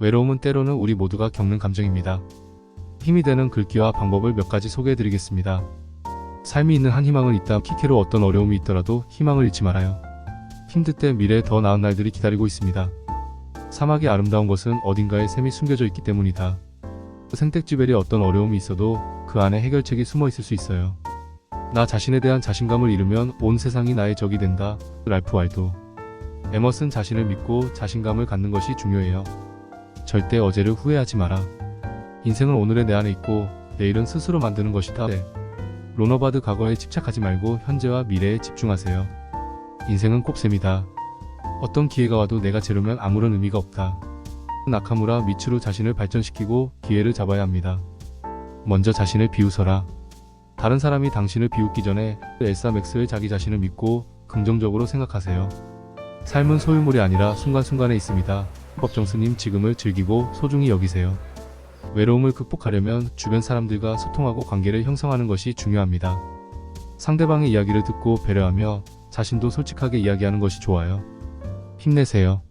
외로움은 때로는 우리 모두가 겪는 감정입니다. 힘이 되는 글귀와 방법을 몇 가지 소개해 드리겠습니다. 삶이 있는 한 희망은 있다. 키케로 어떤 어려움이 있더라도 희망을 잃지 말아요. 힘들 때 미래에 더 나은 날들이 기다리고 있습니다. 사막의 아름다운 것은 어딘가에 샘이 숨겨져 있기 때문이다. 생택지벨이 어떤 어려움이 있어도 그 안에 해결책이 숨어 있을 수 있어요. 나 자신에 대한 자신감을 잃으면 온 세상이 나의 적이 된다. 랄프 왈도. 에머슨 자신을 믿고 자신감을 갖는 것이 중요해요. 절대 어제를 후회하지 마라. 인생은 오늘의 내 안에 있고 내일은 스스로 만드는 것이다. 네. 로너바드 과거에 집착하지 말고 현재와 미래에 집중하세요. 인생은 꼽셈이다. 어떤 기회가 와도 내가 제로면 아무런 의미가 없다. 나카무라 미츠루 자신을 발전시키고 기회를 잡아야 합니다. 먼저 자신을 비웃어라. 다른 사람이 당신을 비웃기 전에 엘사 맥스의 자기 자신을 믿고 긍정적으로 생각하세요. 삶은 소유물이 아니라 순간순간에 있습니다. 법정 스님 지금을 즐기고 소중히 여기세요. 외로움을 극복하려면 주변 사람들과 소통하고 관계를 형성하는 것이 중요합니다. 상대방의 이야기를 듣고 배려하며 자신도 솔직하게 이야기하는 것이 좋아요. 힘내세요.